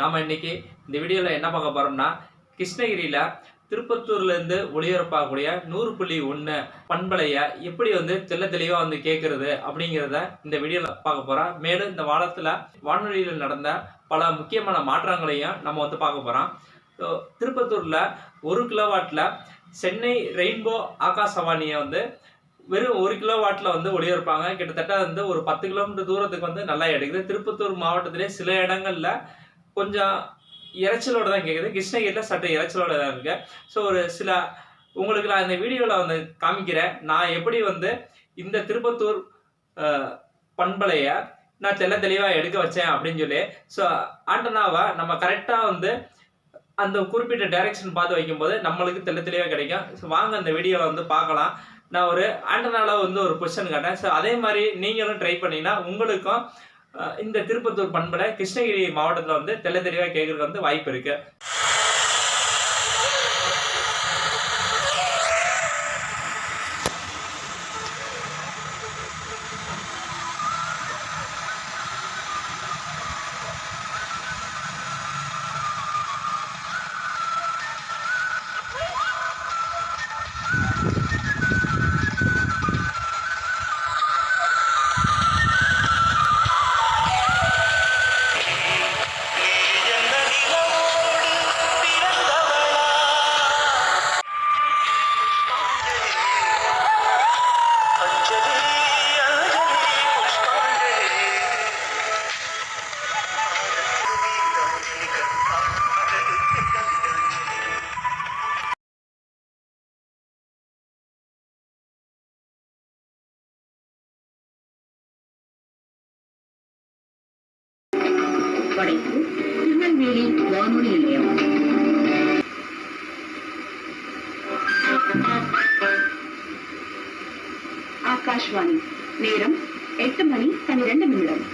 நாம் இன்னைக்கு இந்த வீடியோவில் என்ன பார்க்க போகிறோம்னா கிருஷ்ணகிரியில் திருப்பத்தூர்லேருந்து ஒளிபரப்பாகக்கூடிய நூறு புள்ளி ஒன்று பண்பலையை எப்படி வந்து தெல்ல தெளிவாக வந்து கேட்குறது அப்படிங்கிறத இந்த வீடியோவில் பார்க்க போகிறோம் மேலும் இந்த வாரத்தில் வானொலியில் நடந்த பல முக்கியமான மாற்றங்களையும் நம்ம வந்து பார்க்க போகிறோம் திருப்பத்தூரில் ஒரு கிலோவாட்டில் சென்னை ரெயின்போ ஆகாசவாணியை வந்து வெறும் ஒரு கிலோ வாட்டில் வந்து ஒளிபரப்பாங்க. கிட்டத்தட்ட வந்து ஒரு பத்து கிலோமீட்டர் தூரத்துக்கு வந்து நல்லா எடுக்குது திருப்பத்தூர் மாவட்டத்திலே சில இடங்கள்ல கொஞ்சம் இறைச்சலோட தான் கேட்குது கிருஷ்ணகிரியில் சட்ட இறைச்சலோட தான் இருக்கு. ஸோ ஒரு சில உங்களுக்கு நான் இந்த வீடியோவில் வந்து காமிக்கிறேன். நான் எப்படி வந்து இந்த திருப்பத்தூர் அஹ், பண்பலையை நான் தெல்ல தெளிவாக எடுக்க வச்சேன் அப்படின்னு சொல்லி ஸோ ஆண்டனாவை நம்ம கரெக்டாக வந்து அந்த குறிப்பிட்ட டைரக்ஷன் பார்த்து வைக்கும்போது நம்மளுக்கு தெல்ல தெளிவாக கிடைக்கும். ஸோ வாங்க அந்த வீடியோவில் வந்து பார்க்கலாம். நான் ஒரு ஆண்டனால வந்து ஒரு கொஸ்டின் கேட்டேன். ஸோ அதே மாதிரி நீங்களும் ட்ரை பண்ணிங்கன்னா உங்களுக்கும் இந்த திருப்பத்தூர் பண்பலை கிருஷ்ணகிரி மாவட்டத்தில் வந்து தெள்ள தெளிவாக கேட்குறதுக்கு வந்து வாய்ப்பு இருக்குது படைப்பு திருநெல்வேலி வானொலி நிலையம். ஆகாஷ்வாணி. நேரம் எட்டு மணி பனிரெண்டு நிமிடம்.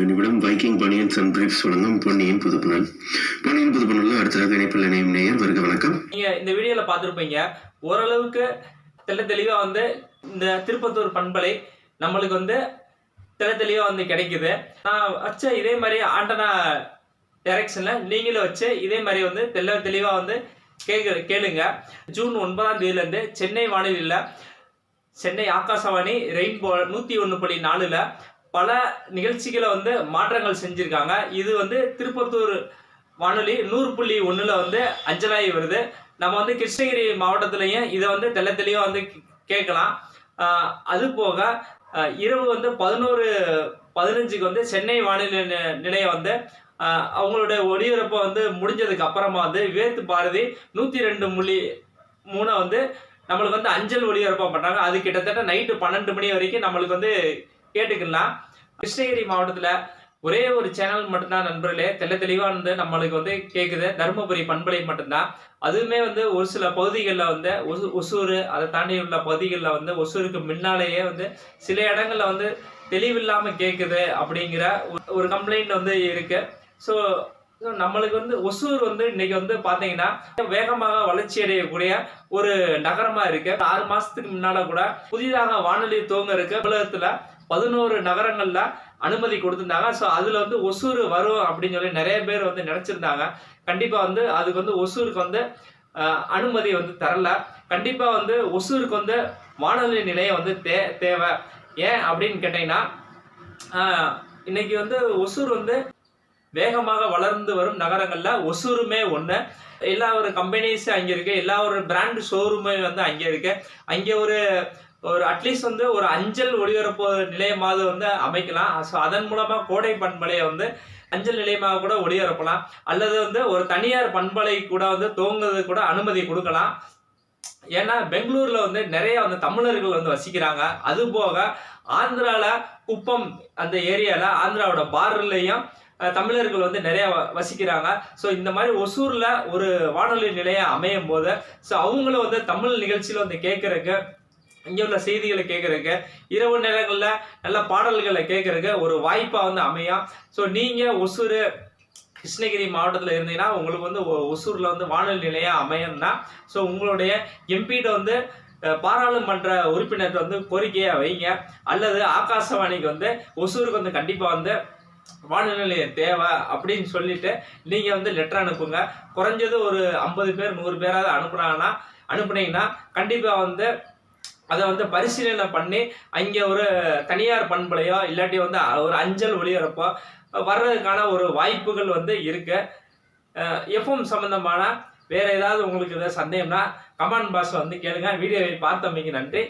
நிமிடம் வைக்கிங் பனியன்ஸ் அண்ட் பிரீஃப்ஸ் வழங்கும் பொன்னியின் புதுப்புணல் பொன்னியின் புதுப்புணல்ல அடுத்ததாக இணைப்பில் இணையும் நேயர் வருக வணக்கம். நீங்க இந்த வீடியோல பார்த்துருப்பீங்க ஓரளவுக்கு தெள்ள தெளிவா வந்து இந்த திருப்பத்தூர் பண்பலை நம்மளுக்கு வந்து தெள்ள தெளிவா வந்து கிடைக்குது. நான் வச்ச இதே மாதிரி ஆண்டனா டைரக்ஷன்ல நீங்களும் வச்சு இதே மாதிரி வந்து தெள்ள தெளிவா வந்து கேக்கு கேளுங்க. ஜூன் ஒன்பதாம் தேதியிலேருந்து சென்னை வானொலியில் சென்னை ஆகாசவாணி ரெயின்போ நூற்றி ஒன்று புள்ளி நாலில் பல நிகழ்ச்சிகளை வந்து மாற்றங்கள் செஞ்சுருக்காங்க. இது வந்து திருப்பத்தூர் வானொலி நூறு புள்ளி ஒன்றில் வந்து அஞ்சலாகி வருது. நம்ம வந்து கிருஷ்ணகிரி மாவட்டத்துலேயும் இதை வந்து தெள்ள தெளிவாக வந்து கேட்கலாம். அது போக இரவு வந்து பதினோரு பதினஞ்சுக்கு வந்து சென்னை வானிலை நிலையம் வந்து அவங்களோட ஒளிபரப்பை வந்து முடிஞ்சதுக்கு அப்புறமா வந்து வேத்து பாரதி நூற்றி ரெண்டு புள்ளி மூணை வந்து நம்மளுக்கு வந்து அஞ்சல் ஒளிபரப்பா பண்ணுறாங்க அது கிட்டத்தட்ட நைட்டு பன்னெண்டு மணி வரைக்கும் நம்மளுக்கு வந்து கேட்டுக்கலாம். கிருஷ்ணகிரி மாவட்டத்தில் ஒரே ஒரு சேனல் மட்டும்தான் நண்பர்களே. தெல்ல தெளிவாக வந்து நம்மளுக்கு வந்து கேட்குது தருமபுரி பண்பலை மட்டும்தான். அதுவுமே வந்து ஒரு சில பகுதிகளில் வந்து ஒசூர் அதை தாண்டி உள்ள பகுதிகளில் வந்து ஒசூருக்கு முன்னாலேயே வந்து சில இடங்கள்ல வந்து தெளிவில்லாமல் கேட்குது அப்படிங்கிற ஒரு- ஒரு கம்ப்ளைண்ட் வந்து இருக்கு. ஸோ நம்மளுக்கு வந்து ஒசூர் வந்து இன்னைக்கு வந்து பார்த்தீங்கன்னா வேகமாக வளர்ச்சி அடையக்கூடிய ஒரு நகரமா இருக்கு. ஆறு மாசத்துக்கு முன்னால கூட புதிதாக வானொலி துவங்க இருக்கு. உலகத்துல பதினோரு நகரங்கள்ல அனுமதி கொடுத்துருந்தாங்க. ஸோ அதில் வந்து ஒசூர் வரும் அப்படின்னு சொல்லி நிறைய பேர் வந்து நினச்சிருந்தாங்க. கண்டிப்பாக வந்து அதுக்கு வந்து ஒசூருக்கு வந்து அனுமதி வந்து தரல. கண்டிப்பாக வந்து ஒசூருக்கு வந்து வானொலி நிலையம் வந்து தே தேவை. ஏன் அப்படின்னு கேட்டிங்கன்னா இன்றைக்கி இன்னைக்கு வந்து ஒசூர் வந்து வேகமாக வளர்ந்து வரும் நகரங்களில் ஒசூருமே ஒன்று எல்லா ஒரு கம்பெனிஸ் அங்கே இருக்குது எல்லா ஒரு பிராண்ட் ஷோரூமே வந்து அங்கே இருக்குது அங்கே ஒரு ஒரு அட்லீஸ்ட் வந்து ஒரு அஞ்சல் ஒளிபரப்பு நிலையமாவது வந்து அமைக்கலாம். ஸோ அதன் மூலமாக கோடை பண்பலையை வந்து அஞ்சல் நிலையமாக கூட ஒளிபரப்பலாம். அல்லது வந்து ஒரு தனியார் பண்பலை கூட வந்து துவங்குறது கூட அனுமதி கொடுக்கலாம். ஏன்னா பெங்களூர்ல வந்து நிறைய வந்து தமிழர்கள் வந்து வசிக்கிறாங்க. அது போக ஆந்திரால குப்பம் அந்த ஏரியால ஆந்திராவோட பார்டர்லையும் தமிழர்கள் வந்து நிறைய வ- வசிக்கிறாங்க. ஸோ இந்த மாதிரி ஒசூர்ல ஒரு வானொலி நிலையம் அமையும் போது ஸோ அவங்களும் வந்து தமிழ் நிகழ்ச்சியில வந்து கேட்குறக்கு இங்கே உள்ள செய்திகளை கேட்கறதுக்கு இரவு நேரங்களில் நல்ல பாடல்களை கேட்குறக்கு ஒரு வாய்ப்பாக வந்து அமையும் ஸோ நீங்கள் ஒசூர் கிருஷ்ணகிரி மாவட்டத்தில் இருந்தீங்கன்னா உங்களுக்கு வந்து ஒ- ஒசூரில் வந்து வானொலி நிலையம் அமையும்னா ஸோ உங்களுடைய எம்பிகிட்ட வந்து பாராளுமன்ற உறுப்பினர் வந்து கோரிக்கையாக வைங்க. அல்லது ஆகாசவாணிக்கு வந்து ஒசூருக்கு வந்து கண்டிப்பாக வந்து வானொலி நிலையம் தேவை அப்படின்னு சொல்லிட்டு நீங்கள் வந்து லெட்டர் அனுப்புங்க. குறைஞ்சது ஒரு ஐம்பது பேர் நூறு பேராவது அனுப்புனாங்கன்னா அனுப்புனீங்கன்னா கண்டிப்பாக வந்து அதை வந்து பரிசீலனை பண்ணி அங்கே ஒரு தனியார் பண்பலையோ இல்லாட்டி வந்து ஒரு அஞ்சல் ஒளிபரப்போ வர்றதுக்கான ஒரு வாய்ப்புகள் வந்து இருக்கு. எஃப்எம் சம்மந்தமான வேறு ஏதாவது உங்களுக்கு ஏதாவது சந்தேகம்னா கமெண்ட் பாக்ஸில் வந்து கேளுங்க. வீடியோவை பார்த்தமைக்கு நன்றி.